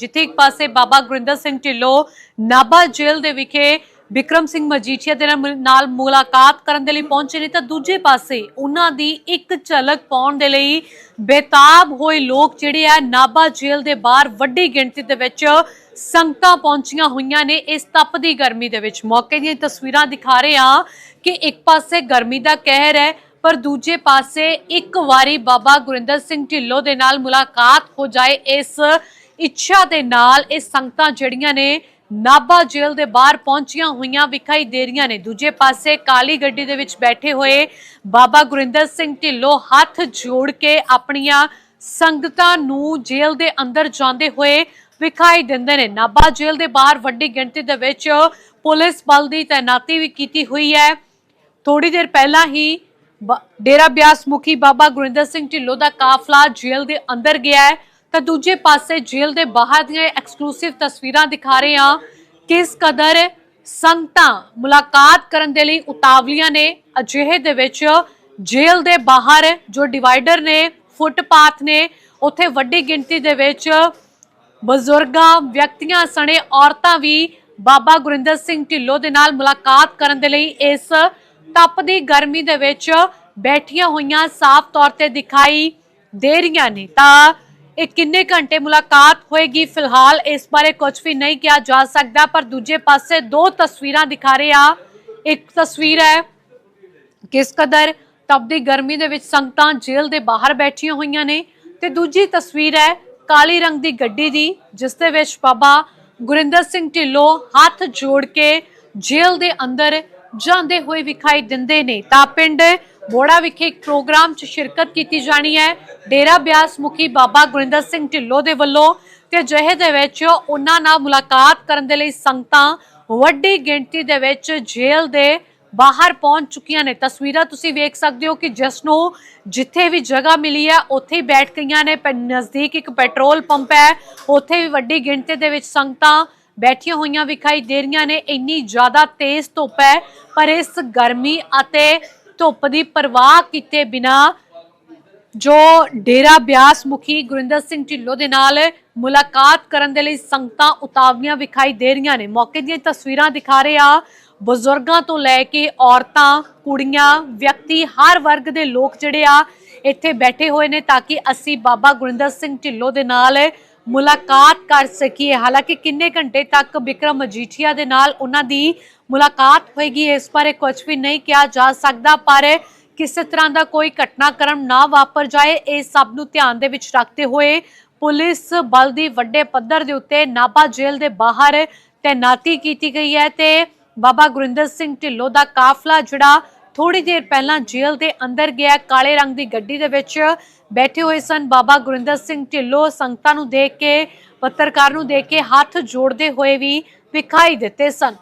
ਜਿੱਥੇ ਇੱਕ ਪਾਸੇ ਬਾਬਾ ਗੁਰਿੰਦਰ ਸਿੰਘ ਢਿੱਲੋਂ ਨਾਭਾ ਜੇਲ੍ਹ ਦੇ ਵਿਖੇ ਵਿਕਰਮ ਸਿੰਘ ਮਜੀਠੀਆ ਦੇ ਨਾਲ ਮੁਲਾਕਾਤ ਕਰਨ ਦੇ ਲਈ ਪਹੁੰਚੇ ਨੇ, ਤਾਂ ਦੂਜੇ ਪਾਸੇ ਉਹਨਾਂ ਦੀ ਇੱਕ ਝਲਕ ਪਾਉਣ ਦੇ ਲਈ ਬੇਤਾਬ ਹੋਏ ਲੋਕ ਜਿਹੜੇ ਆ ਨਾਭਾ ਜੇਲ੍ਹ ਦੇ ਬਾਹਰ ਵੱਡੀ ਗਿਣਤੀ ਦੇ ਵਿੱਚ ਸੰਗਤਾਂ ਪਹੁੰਚੀਆਂ ਹੋਈਆਂ ਨੇ, ਇਸ ਤਪਦੀ ਗਰਮੀ ਦੇ ਵਿੱਚ। ਮੌਕੇ ਦੀਆਂ ਤਸਵੀਰਾਂ ਦਿਖਾ ਰਹੇ ਹਾਂ ਕਿ ਇੱਕ ਪਾਸੇ ਗਰਮੀ ਦਾ ਕਹਿਰ ਹੈ, ਪਰ ਦੂਜੇ ਪਾਸੇ ਇੱਕ ਵਾਰੀ ਬਾਬਾ ਗੁਰਿੰਦਰ ਸਿੰਘ ਢਿੱਲੋਂ ਦੇ ਨਾਲ ਮੁਲਾਕਾਤ ਹੋ ਜਾਏ, ਇਸ ਇੱਛਾ ਦੇ ਨਾਲ ਇਹ ਸੰਗਤਾਂ ਜਿਹੜੀਆਂ ਨੇ ਨਾਭਾ ਜੇਲ੍ਹ ਦੇ ਬਾਹਰ ਪਹੁੰਚੀਆਂ ਹੋਈਆਂ ਵਿਖਾਈ ਦੇ ਰਹੀਆਂ ਨੇ। ਦੂਜੇ ਪਾਸੇ ਕਾਲੀ ਗੱਡੀ ਦੇ ਵਿੱਚ ਬੈਠੇ ਹੋਏ ਬਾਬਾ ਗੁਰਿੰਦਰ ਸਿੰਘ ਢਿੱਲੋਂ ਹੱਥ ਜੋੜ ਕੇ ਆਪਣੀਆਂ ਸੰਗਤਾਂ ਨੂੰ ਜੇਲ੍ਹ ਦੇ ਅੰਦਰ ਜਾਂਦੇ ਹੋਏ ਵਿਖਾਈ ਦਿੰਦੇ ਨੇ। ਨਾਭਾ ਜੇਲ੍ਹ ਦੇ ਬਾਹਰ ਵੱਡੀ ਗਿਣਤੀ ਦੇ ਵਿੱਚ ਪੁਲਿਸ ਬਲ ਦੀ ਤਾਇਨਾਤੀ ਵੀ ਕੀਤੀ ਹੋਈ ਹੈ। ਥੋੜੀ ਦੇਰ ਪਹਿਲਾਂ ਹੀ ਬ- ਡੇਰਾ ਬਿਆਸ ਮੁਖੀ ਬਾਬਾ ਗੁਰਿੰਦਰ ਸਿੰਘ ਢਿੱਲੋਂ ਦਾ ਕਾਫਲਾ ਜੇਲ੍ਹ ਦੇ ਅੰਦਰ ਗਿਆ ਹੈ। ਤਾਂ ਦੂਜੇ ਪਾਸੇ ਜੇਲ੍ਹ ਦੇ ਬਾਹਰ ਦੀਆਂ ਐਕਸਕਲੂਸਿਵ ਤਸਵੀਰਾਂ ਦਿਖਾ ਰਹੇ ਹਾਂ ਕਿਸ ਕਦਰ ਸੰਗਤਾਂ ਮੁਲਾਕਾਤ ਕਰਨ ਦੇ ਲਈ ਉਤਾਵਲੀਆਂ ਨੇ। ਅਜਿਹੇ ਦੇ ਵਿੱਚ ਜੇਲ੍ਹ ਦੇ ਬਾਹਰ ਜੋ ਡਿਵਾਈਡਰ ਨੇ ਫੁੱਟਪਾਥ ਨੇ, ਉੱਥੇ ਵੱਡੀ ਗਿਣਤੀ ਦੇ ਵਿੱਚ ਬਜ਼ੁਰਗਾਂ, ਵਿਅਕਤੀਆਂ ਸਣੇ ਔਰਤਾਂ ਵੀ ਬਾਬਾ ਗੁਰਿੰਦਰ ਸਿੰਘ ਢਿੱਲੋਂ ਦੇ ਨਾਲ ਮੁਲਾਕਾਤ ਕਰਨ ਦੇ ਲਈ ਇਸ ਤਪਦੀ ਗਰਮੀ ਦੇ ਵਿੱਚ ਬੈਠੀਆਂ ਹੋਈਆਂ ਸਾਫ਼ ਤੌਰ ਤੇ ਦਿਖਾਈ ਦੇ ਰਹੀਆਂ ਨੇ। ਤਾਂ ਇਹ ਕਿੰਨੇ ਘੰਟੇ ਮੁਲਾਕਾਤ ਹੋਏਗੀ? ਫਿਲਹਾਲ ਇਸ ਬਾਰੇ ਕੁਝ ਵੀ ਨਹੀਂ ਕਿਹਾ ਜਾ ਸਕਦਾ, ਪਰ ਦੂਜੇ ਪਾਸੇ ਦੋ ਤਸਵੀਰਾਂ ਦਿਖਾ ਰਹੇ ਆ। ਇੱਕ ਤਸਵੀਰ ਹੈ ਕਿਸ ਕਦਰ ਤਪਦੀ ਗਰਮੀ ਦੇ ਵਿੱਚ ਸੰਗਤਾਂ ਜੇਲ੍ਹ ਦੇ ਬਾਹਰ ਬੈਠੀਆਂ ਹੋਈਆਂ ਨੇ ਤੇ ਦੂਜੀ ਤਸਵੀਰ ਹੈ ਕਾਲੀ ਰੰਗ ਦੀ ਗੱਡੀ ਦੀ, ਜਿਸ ਦੇ ਵਿੱਚ ਬਾਬਾ ਗੁਰਿੰਦਰ ਸਿੰਘ ਢਿੱਲੋਂ ਹੱਥ ਜੋੜ ਕੇ ਜੇਲ੍ਹ ਦੇ ਅੰਦਰ ਜਾਂਦੇ ਹੋਏ ਵਿਖਾਈ ਦਿੰਦੇ ਨੇ। ਤਾਂ ਪਿੰਡ ਬੋੜਾ ਵਿਖੇ ਇੱਕ ਪ੍ਰੋਗਰਾਮ 'ਚ ਸ਼ਿਰਕਤ ਕੀਤੀ ਜਾਣੀ ਹੈ। ਡੇਰਾ ਬਿਆਸ ਮੁਖੀ ਬਾਬਾ ਗੁਰਿੰਦਰ ਸਿੰਘ ਢਿੱਲੋਂ ਦੇ ਵੱਲੋਂ ਤੇ ਅਜਿਹੇ ਦੇ ਵਿੱਚ ਉਹਨਾਂ ਨਾਲ ਮੁਲਾਕਾਤ ਕਰਨ ਦੇ ਲਈ ਸੰਗਤਾਂ ਵੱਡੀ ਗਿਣਤੀ ਦੇ ਵਿੱਚ ਜੇਲ੍ਹ ਦੇ ਬਾਹਰ ਪਹੁੰਚ ਚੁੱਕੀਆਂ ਨੇ। ਤਸਵੀਰਾਂ ਤੁਸੀਂ ਵੇਖ ਸਕਦੇ ਹੋ ਕਿ ਜਿਸ ਨੂੰ ਜਿੱਥੇ ਵੀ ਜਗ੍ਹਾ ਮਿਲੀ ਹੈ, ਉੱਥੇ ਹੀ ਬੈਠ ਗਈਆਂ ਨੇ। ਪ- ਨਜ਼ਦੀਕ ਇੱਕ ਪੈਟਰੋਲ ਪੰਪ ਹੈ, ਉੱਥੇ ਵੀ ਵੱਡੀ ਗਿਣਤੀ ਦੇ ਵਿੱਚ ਸੰਗਤਾਂ ਬੈਠੀਆਂ ਹੋਈਆਂ ਵਿਖਾਈ ਦੇ ਰਹੀਆਂ ਨੇ। ਇੰਨੀ ਜ਼ਿਆਦਾ ਤੇਜ਼ ਧੁੱਪ ਹੈ, ਪਰ ਇਸ ਗਰਮੀ ਅਤੇ ਧੁੱਪ ਦੀ ਪਰਵਾਹ ਕੀਤੇ ਬਿਨਾ ਜੋ ਡੇਰਾ ਬਿਆਸ ਮੁਖੀ ਗੁਰਿੰਦਰ ਸਿੰਘ ਢਿੱਲੋਂ ਦੇ ਨਾਲ ਮੁਲਾਕਾਤ ਕਰਨ ਦੇ ਲਈ ਸੰਗਤਾਂ ਉਤਾਵਲੀਆਂ ਵਿਖਾਈ ਦੇ ਰਹੀਆਂ ਨੇ। ਮੌਕੇ ਦੀਆਂ ਤਸਵੀਰਾਂ ਦਿਖਾ ਰਹੇ ਆ, ਬਜ਼ੁਰਗਾਂ ਤੋਂ ਲੈ ਕੇ ਔਰਤਾਂ, ਕੁੜੀਆਂ, ਵਿਅਕਤੀ, ਹਰ ਵਰਗ ਦੇ ਲੋਕ ਜਿਹੜੇ ਆ, ਇੱਥੇ ਬੈਠੇ ਹੋਏ ਨੇ ਤਾਂ ਕਿ ਅਸੀਂ ਬਾਬਾ ਗੁਰਿੰਦਰ ਸਿੰਘ ਢਿੱਲੋਂ ਦੇ ਨਾਲ ਮੁਲਾਕਾਤ ਕਰ ਸਕੀਏ। ਹਾਲਾਂਕਿ ਕਿੰਨੇ ਘੰਟੇ ਤੱਕ ਵਿਕਰਮ ਮਜੀਠੀਆ ਦੇ ਨਾਲ ਉਹਨਾਂ ਦੀ ਮੁਲਾਕਾਤ ਹੋਏਗੀ, ਇਸ ਬਾਰੇ ਕੁਝ ਵੀ ਨਹੀਂ ਕਿਹਾ ਜਾ ਸਕਦਾ, ਪਰ ਕਿਸੇ ਤਰ੍ਹਾਂ ਦਾ ਕੋਈ ਘਟਨਾਕ੍ਰਮ ਨਾ ਵਾਪਰ ਜਾਏ, ਇਹ ਸਭ ਨੂੰ ਧਿਆਨ ਦੇ ਵਿੱਚ ਰੱਖਦੇ ਹੋਏ ਪੁਲਿਸ ਬਲ ਦੀ ਵੱਡੇ ਪੱਧਰ ਦੇ ਉੱਤੇ ਨਾਭਾ ਜੇਲ੍ਹ ਦੇ ਬਾਹਰ ਤੈਨਾਤੀ ਕੀਤੀ ਗਈ ਹੈ ਤੇ ਬਾਬਾ ਗੁਰਿੰਦਰ ਸਿੰਘ ਢਿੱਲੋਂ ਦਾ ਕਾਫਲਾ, ਜਿਹੜਾ ਥੋੜੀ ਦੇਰ ਪਹਿਲਾਂ ਜੇਲ੍ਹ ਦੇ ਅੰਦਰ ਗਿਆ। ਕਾਲੇ ਰੰਗ ਦੀ ਗੱਡੀ ਦੇ ਵਿੱਚ ਬੈਠੇ ਹੋਏ ਸਨ ਬਾਬਾ ਗੁਰਿੰਦਰ ਸਿੰਘ ਢਿੱਲੋਂ। ਸੰਗਤਾਂ ਨੂੰ ਦੇਖ ਕੇ, ਪੱਤਰਕਾਰ ਨੂੰ ਦੇਖ ਕੇ ਹੱਥ ਜੋੜਦੇ ਹੋਏ ਵੀ ਵਿਖਾਈ ਦਿੱਤੇ ਸਨ।